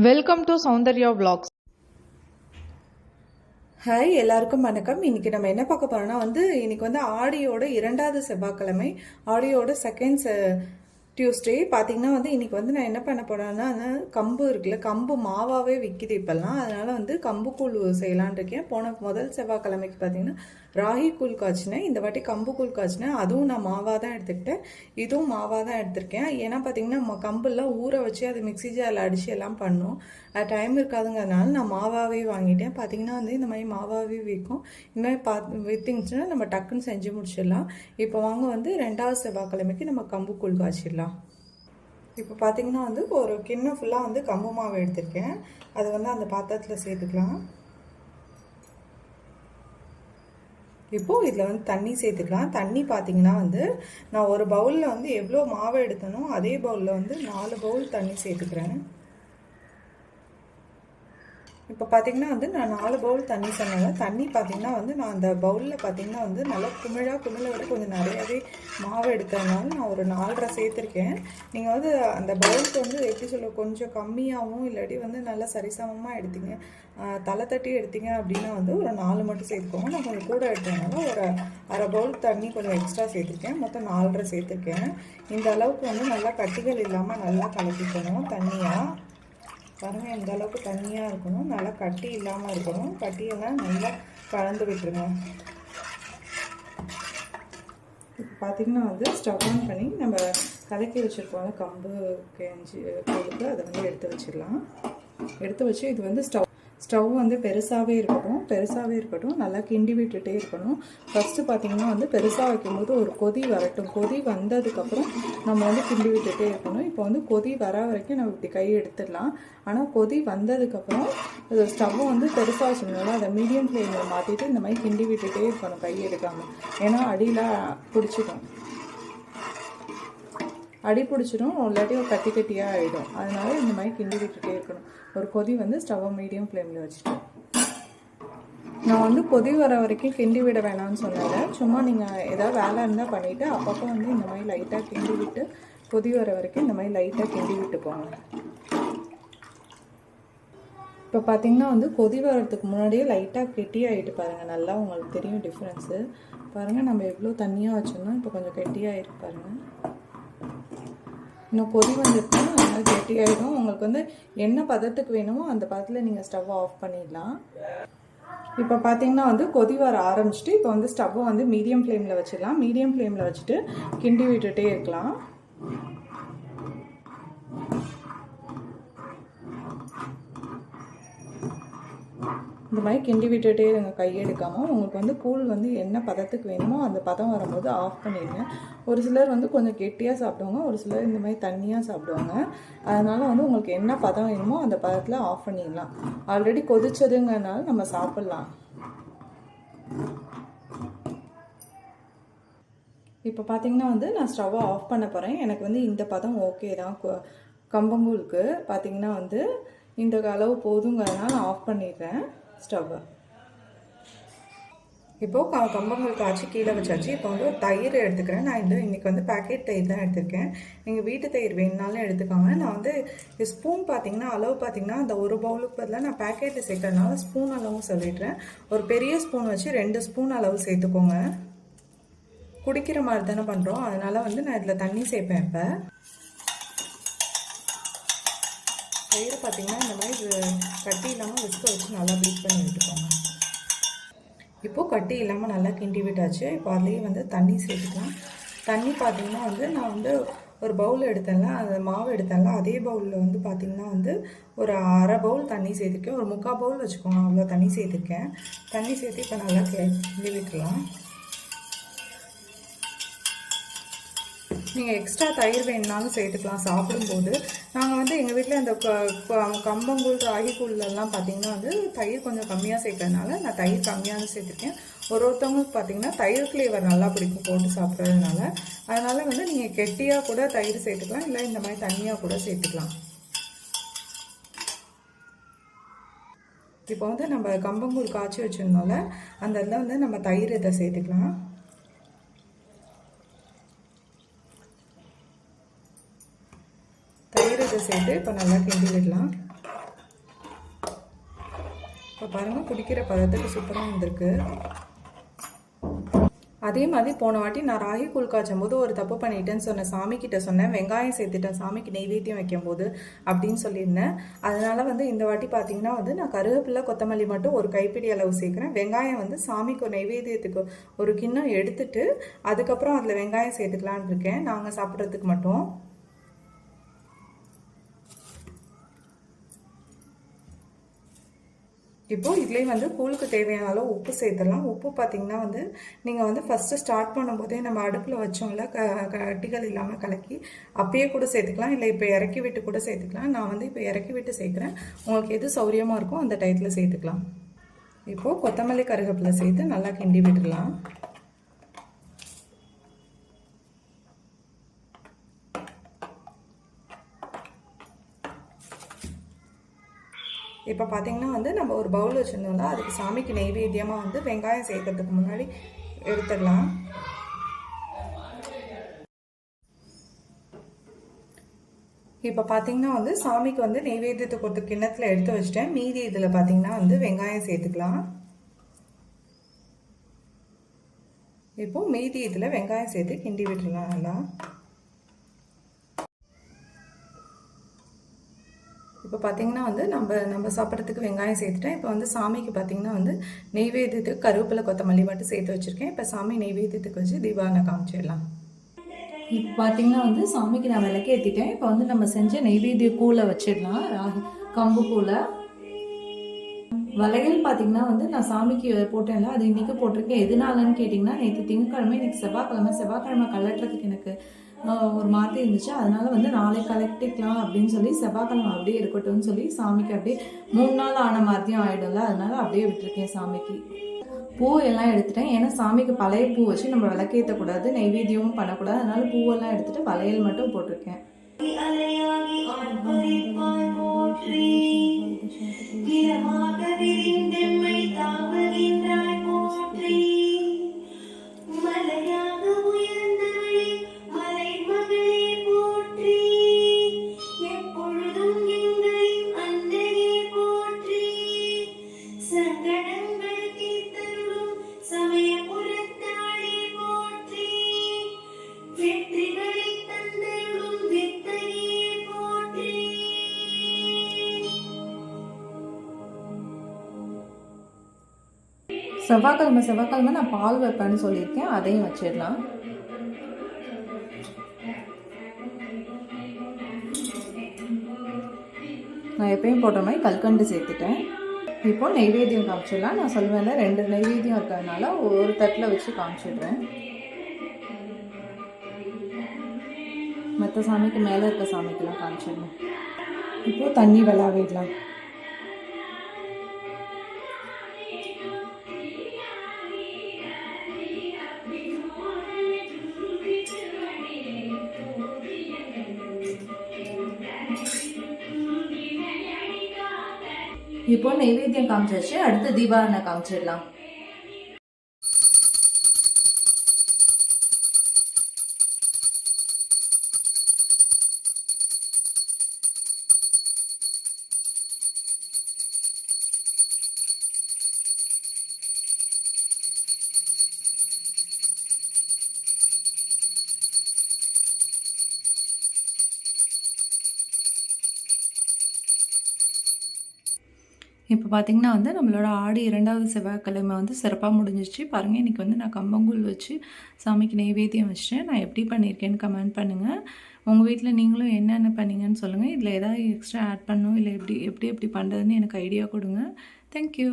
Welcome to Soundarya vlogs. Hi எல்லாருக்கும் வணக்கம். இன்னைக்கு நம்ம என்ன பார்க்க போறோம்னா வந்து இன்னைக்கு வந்து ஆடியோட இரண்டாவது செவ்வாய்க்கிழமை ஆடியோட செகண்ட் டியூஸ்டே பார்த்தீங்கன்னா வந்து இன்றைக்கி வந்து நான் என்ன பண்ண போகிறேன்னா அந்த கம்பு இருக்குல்ல கம்பு மாவாவே விற்கிது இப்போல்லாம். அதனால் வந்து கம்பு கூழ் செய்யலான் இருக்கேன். போன முதல் செவ்வாய்க்கிழமைக்கு பார்த்தீங்கன்னா ராகி கூழ் காய்ச்சினேன். இந்த வாட்டி கம்பு கூழ் காய்ச்சினேன். அதுவும் நான் மாவாக தான் எடுத்துக்கிட்டேன். இதுவும் மாவாக தான் எடுத்திருக்கேன். ஏன்னா பார்த்தீங்கன்னா நம்ம கம்பெல்லாம் ஊற வச்சு அது மிக்ஸி ஜாரில் அடித்து எல்லாம் பண்ணோம். அது டைம் இருக்காதுங்கிறதுனால நான் மாவாவே வாங்கிட்டேன். பார்த்தீங்கன்னா வந்து இந்த மாதிரி மாவாவே விற்கும். இந்த மாதிரி பா விற்றுச்சுன்னா நம்ம டக்குன்னு செஞ்சு முடிச்சிடலாம். இப்போ வாங்க வந்து ரெண்டாவது செவ்வாய்க்கிழமைக்கு நம்ம கம்பு கூழ் காய்ச்சிடலாம். இப்போ பார்த்தீங்கன்னா வந்து ஒரு கிண்ணம் ஃபுல்லாக வந்து கம்பு மாவு எடுத்திருக்கேன். அதை வந்து அந்த பாத்திரத்தில் சேர்த்துக்கலாம். இப்போது இதில் வந்து தண்ணி சேர்த்துக்கலாம். தண்ணி பார்த்திங்கன்னா வந்து நான் ஒரு பவுலில் வந்து எவ்வளோ மாவு எடுத்தனோ அதே பவுலில் வந்து நாலு பவுல் தண்ணி சேர்த்துக்கிறேன். இப்போ பார்த்தீங்கன்னா வந்து நான் நாலு பவுல் தண்ணி சொன்னாங்க தண்ணி பார்த்தீங்கன்னா வந்து நான் அந்த பவுலில் பார்த்தீங்கன்னா வந்து நல்லா குமிழாக குமிழை விட கொஞ்சம் நிறையாவே மாவு எடுத்ததுனால நான் ஒரு நாலரை சேர்த்துருக்கேன். நீங்கள் வந்து அந்த பவுலுக்கு வந்து எப்படி சொல்ல கொஞ்சம் கம்மியாகவும் இல்லாட்டி வந்து நல்லா சரிசமமாக எடுத்தீங்க. தலை தட்டி எடுத்தீங்க அப்படின்னா வந்து ஒரு நாலு மட்டும் சேர்த்துக்கோங்க. நான் கொஞ்சம் கூட எடுத்ததுனால ஒரு அரை பவுல் தண்ணி கொஞ்சம் எக்ஸ்ட்ரா சேர்த்துருக்கேன். மொத்தம் நாலரை சேர்த்துருக்கேன். இந்த அளவுக்கு வந்து நல்லா கட்டிகள் இல்லாமல் நல்லா கலக்கிக்கணும் தண்ணியாக பாருங்கள் எந்த அளவுக்கு தண்ணியாக இருக்கணும். நல்லா கட்டி இல்லாமல் இருக்கணும். கட்டியெல்லாம் நல்லா கலந்து விட்டுருங்க. இப்போ பார்த்தீங்கன்னா வந்து ஸ்டவ் ஆன் பண்ணி நம்ம கலக்கி வச்சுருக்கோம்ல கம்பு கேஞ்சி கொடுத்து அதை வந்து எடுத்து வச்சிடலாம். எடுத்து வச்சு இது வந்து ஸ்டவ் ஸ்டவ் வந்து பெருசாகவே இருக்கட்டும் பெருசாகவே இருக்கட்டும் நல்லா கிண்டி விட்டுட்டே இருக்கணும். ஃபஸ்ட்டு பார்த்தீங்கன்னா வந்து பெருசாக வைக்கும்போது ஒரு கொதி வரட்டும். கொதி வந்ததுக்கப்புறம் நம்ம வந்து கிண்டி விட்டுட்டே இருக்கணும். இப்போ வந்து கொதி வர வரைக்கும் நம்ம இப்படி கை எடுத்துடலாம். ஆனால் கொதி வந்ததுக்கப்புறம் அது ஸ்டவ்வை வந்து பெருசாக வச்சுருந்தோம்ல அதை மீடியம் ஃப்ளேமில் மாற்றிட்டு இந்த மாதிரி கிண்டி விட்டுட்டே இருக்கணும் கை எடுக்காமல் ஏன்னா அடியில் பிடிச்சிக்கும் அடி பிடிச்சிடும் இல்லாட்டி ஒரு கட்டி கட்டியாக ஆகிடும் அதனால இந்த மாதிரி கிண்டி விட்டுட்டே இருக்கணும். ஒரு கொதி வந்து ஸ்டவ்வை மீடியம் ஃப்ளேமில் வச்சுட்டோம் நான் வந்து கொதி வர வரைக்கும் கிண்டி விட வேணாம்னு சொன்னேன் சும்மா நீங்கள் ஏதாவது வேலை இருந்தால் பண்ணிவிட்டு அப்பப்போ வந்து இந்த மாதிரி லைட்டாக கிண்டி விட்டு கொதி வர வரைக்கும் இந்த மாதிரி லைட்டாக கிண்டி விட்டு போங்க இப்போ பார்த்தீங்கன்னா வந்து கொதி வர்றதுக்கு முன்னாடியே லைட்டாக கெட்டியாகிட்டு பாருங்கள் நல்லா உங்களுக்கு தெரியும் டிஃப்ரென்ஸு பாருங்கள் நம்ம எவ்வளோ தண்ணியாக வச்சோம்னா இப்போ கொஞ்சம் கெட்டியாகிட்டு பாருங்கள் இன்னும் கொதி வந்துருக்கணும் அதனால் கெட்டியாயிடும் உங்களுக்கு வந்து என்ன பதத்துக்கு வேணுமோ அந்த பதத்தில் நீங்கள் ஸ்டவ்வை ஆஃப் பண்ணிடலாம். இப்போ பார்த்தீங்கன்னா வந்து கொதி வர ஆரம்பிச்சிட்டு இப்போ வந்து ஸ்டவ்வை வந்து மீடியம் ஃப்ளேமில் வச்சிடலாம். மீடியம் ஃப்ளேமில் வச்சுட்டு கிண்டி விட்டுட்டே இருக்கலாம். இந்த மாதிரி கிண்டி விட்டுட்டே இருங்க கையெடுக்காமல் உங்களுக்கு வந்து கூழ் வந்து என்ன பதத்துக்கு வேணுமோ அந்த பதம் வரும்போது ஆஃப் பண்ணிடுங்க. ஒரு சிலர் வந்து கொஞ்சம் கெட்டியாக சாப்பிடுவாங்க ஒரு சிலர் இந்த மாதிரி தண்ணியாக சாப்பிடுவாங்க. அதனால் வந்து உங்களுக்கு என்ன பதம் வேணுமோ அந்த பதத்தில் ஆஃப் பண்ணிடலாம். ஆல்ரெடி கொதிச்சதுங்கிறனால நம்ம சாப்பிட்லாம். இப்போ பார்த்தீங்கன்னா வந்து நான் ஸ்டவ்வை ஆஃப் பண்ண போகிறேன் எனக்கு வந்து இந்த பதம் ஓகே தான். கொ- கம்பங்கூழுக்கு பார்த்தீங்கன்னா வந்து இந்த அளவு போதுங்கிறதுனால நான் ஆஃப் பண்ணிடுறேன். ஸ்டவ்வை இப்போது க கம்பங்கள் காய்ச்சி கீழே வச்சாச்சு. இப்போ வந்து தயிர் எடுத்துக்கிறேன். நான் இந்த இன்றைக்கி வந்து பேக்கெட் தயிர் தான் எடுத்திருக்கேன். நீங்கள் வீட்டு தயிர் வேணுனாலும் எடுத்துக்கோங்க. நான் வந்து ஸ்பூன் பார்த்தீங்கன்னா அளவு பார்த்தீங்கன்னா அந்த ஒரு பவுலுக்கு பதிலாக நான் பேக்கெட்டில் சேர்க்கறதுனால ஸ்பூன் அளவும் சொல்லிடுறேன். ஒரு பெரிய ஸ்பூன் வச்சு ரெண்டு ஸ்பூன் அளவு சேர்த்துக்கோங்க. குடிக்கிற மாதிரி தானே பண்ணுறோம் அதனால் வந்து நான் இதில் தண்ணி சேர்ப்பேன் இப்போ. தயிர் பார்த்தீங்கன்னா இந்த மாதிரி கட்டி இல்லாமல் விஸ்க வச்சு நல்லா பீட் பண்ணி விட்டுக்கோங்க இப்போது கட்டி இல்லாமல் நல்லா கிண்டி விட்டாச்சு. இப்போ அதுலேயே வந்து தண்ணி சேர்த்துக்கலாம். தண்ணி பார்த்தீங்கன்னா வந்து நான் வந்து ஒரு பவுல் எடுத்தேன்ல அந்த மாவு எடுத்தேன்ல அதே பவுலில் வந்து பார்த்திங்கன்னா வந்து ஒரு அரை பவுல் தண்ணி சேர்த்துருக்கேன். ஒரு முக்கால் பவுல் வச்சுக்கோங்க அவ்வளோ தண்ணி சேர்த்துருக்கேன். தண்ணி சேர்த்து இப்போ நல்லா கிண்டி விட்டுலாம் நீங்கள் எக்ஸ்ட்ரா தயிர் வேணுனாலும் சேர்த்துக்கலாம் சாப்பிடும்போது. நாங்கள் வந்து எங்கள் வீட்டில் இந்த கம்பங்கூழ் ராகி கம்பங்கூழ் ராகிக்கூழ்லாம் பார்த்தீங்கன்னா வந்து தயிர் கொஞ்சம் கம்மியாக சேர்க்கறதுனால நான் தயிர் கம்மியாக சேர்த்துருக்கேன். ஒரு ஒருத்தவங்களுக்கு பார்த்தீங்கன்னா தயிர் ஃப்ளேவர் நல்லா பிடிக்கும் போட்டு சாப்பிட்றதுனால. அதனால் வந்து நீங்கள் கெட்டியாக கூட தயிர் சேர்த்துக்கலாம் இல்லை இந்த மாதிரி தண்ணியாக கூட சேர்த்துக்கலாம். இப்போ வந்து நம்ம கம்பங்கூழ் காய்ச்சி வச்சுருந்தோம்ல அந்த இதில் வந்து நம்ம தயிர் இதை சேர்த்துக்கலாம் தயிர் இதை சேர்த்து இப்போ நல்லா கிண்டி விடலாம் இப்போ பாருங்கள் குடிக்கிற பதத்துக்கு சூப்பராக வந்திருக்கு. அதே மாதிரி போன வாட்டி நான் ராகி கூழ் காய்ச்சும் போது ஒரு தப்பு பண்ணிட்டேன்னு சொன்னேன் சாமிக்கிட்ட சொன்னேன். வெங்காயம் சேர்த்துட்டேன். சாமிக்கு நெய்வேத்தியம் வைக்கும் போது அப்படின்னு சொல்லியிருந்தேன். அதனால் வந்து இந்த வாட்டி பார்த்தீங்கன்னா வந்து நான் கருவேப்பிலை கொத்தமல்லி மட்டும் ஒரு கைப்பிடி அளவு சேர்க்குறேன். வெங்காயம் வந்து சாமிக்கு நெய்வேத்தியத்துக்கு ஒரு கிண்ணம் எடுத்துட்டு அதுக்கப்புறம் அதில் வெங்காயம் சேர்த்துக்கலான்னு இருக்கேன். நாங்கள் சாப்பிட்றதுக்கு மட்டும். இப்போது இதுலேயே வந்து கூழுக்கு தேவையான அளவு உப்பு சேர்த்துடலாம். உப்பு பார்த்தீங்கன்னா வந்து நீங்கள் வந்து ஃபஸ்ட்டு ஸ்டார்ட் பண்ணும்போதே நம்ம அடுப்பில் வச்சோம்ல க கட்டிகள் இல்லாமல் கலக்கி அப்பயே கூட சேர்த்துக்கலாம். இல்லை இப்போ இறக்கி விட்டு கூட சேர்த்துக்கலாம். நான் வந்து இப்போ இறக்கி விட்டு சேர்க்குறேன். உங்களுக்கு எது சௌரியமாக இருக்கோ அந்த டயத்தில் சேர்த்துக்கலாம். இப்போது கொத்தமல்லி கருகப்பில் சேர்த்து நல்லா கிண்டி விட்டுடலாம். இப்போ பார்த்திங்கன்னா வந்து நம்ம ஒரு பவுல் வச்சுருந்தோம்னா அதுக்கு சாமிக்கு நெய்வேத்தியமாக வந்து வெங்காயம் சேர்க்கறதுக்கு முன்னாடி எடுத்துடலாம். இப்போ பார்த்தீங்கன்னா வந்து சாமிக்கு வந்து நெய்வேத்தியத்துக்கு ஒரு கிண்ணத்தில் எடுத்து வச்சுட்டேன். மீதி இதில் பார்த்தீங்கன்னா வந்து வெங்காயம் சேர்த்துக்கலாம். இப்போ மீதி இதில் வெங்காயம் சேர்த்து கிண்டி விட்டுருலாம் நல்லா. இப்போ பார்த்தீங்கன்னா வந்து நம்ம நம்ம சாப்பிட்றதுக்கு வெங்காயம் சேர்த்துட்டேன். இப்போ வந்து சாமிக்கு பார்த்தீங்கன்னா வந்து நெய்வேத்தியத்துக்கு கருவேப்பிலை கொத்தமல்லி மட்டும் சேர்த்து வச்சுருக்கேன். இப்போ சாமி நெய்வேத்தியத்துக்கு வச்சு தீபாவளி காமிச்சிடலாம். இப்போ பார்த்தீங்கன்னா வந்து சாமிக்கு நான் விளக்கு ஏற்றிட்டேன் இப்போ வந்து நம்ம செஞ்ச நெய்வேத்திய கூலை வச்சிடலாம். ராகி கம்பு கூலை வளையல் பார்த்தீங்கன்னா வந்து நான் சாமிக்கு போட்டேன்ல அது இன்றைக்கி போட்டிருக்கேன். எதனாலன்னு கேட்டிங்கன்னா நேற்று திங்கக்கிழமை இன்னைக்கு செவ்வாய்க்கிழமை. செவ்வாய்க்கிழமை கலட்டுறதுக்கு எனக்கு ஒரு மாதிரி இருந்துச்சு. அதனால வந்து நாளை கலெக்டிக்கலாம் அப்படின்னு சொல்லி செவ்வாய்க்கிழமை அப்படியே இருக்கட்டும்னு சொல்லி சாமிக்கு அப்படியே மூணு நாள் ஆன மாதிரியும் ஆகிடும்ல அதனால அப்படியே விட்டுருக்கேன் சாமிக்கு. பூ எல்லாம் எடுத்துட்டேன். ஏன்னா சாமிக்கு பழைய பூ வச்சு நம்ம விளக்கேற்றக்கூடாது நைவேத்தியமும் பண்ணக்கூடாது. அதனால பூவெல்லாம் எடுத்துட்டு வளையல் மட்டும் போட்டிருக்கேன். போற்றி செவ்வாய்க்கிழமை செவ்வாய்க்கிழமை நான் பால் வைப்பேன்னு சொல்லியிருக்கேன். அதையும் வச்சிடலாம். நான் எப்பயும் போடுற மாதிரி கல்கண்டு சேர்த்துட்டேன். இப்போ நெய்வேத்தியம் காமிச்சிடலாம். நான் சொல்லுவேன்ல ரெண்டு நெய்வேத்தியம் இருக்கிறதுனால ஒரு தட்டில் வச்சு காமிச்சிடுறேன். மற்ற சாமிக்கு மேலே இருக்க சாமிக்கெல்லாம் காமிச்சிடணும் இப்போ தண்ணி விளாவிடலாம் இப்போ நைவேத்தியம் காமிச்சாச்சு அடுத்து தீபாவளி காமிச்சிடலாம். இப்போ பார்த்தீங்கன்னா வந்து நம்மளோட ஆடி இரண்டாவது செவ்வாய்க்கிழமை வந்து சிறப்பாக முடிஞ்சிச்சு பாருங்கள் இன்றைக்கி வந்து நான் கம்பங்கூழ் வச்சு சாமிக்கு நைவேத்தியம் வச்சிட்டேன். நான் எப்படி பண்ணியிருக்கேன்னு கமெண்ட் பண்ணுங்கள் உங்கள் வீட்டில் நீங்களும் என்னென்ன பண்ணீங்கன்னு சொல்லுங்கள் இதில் ஏதாவது எக்ஸ்ட்ரா ஆட் பண்ணணும் இல்லை எப்படி எப்படி எப்படி பண்ணுறதுன்னு எனக்கு ஐடியா கொடுங்க. தேங்க்யூ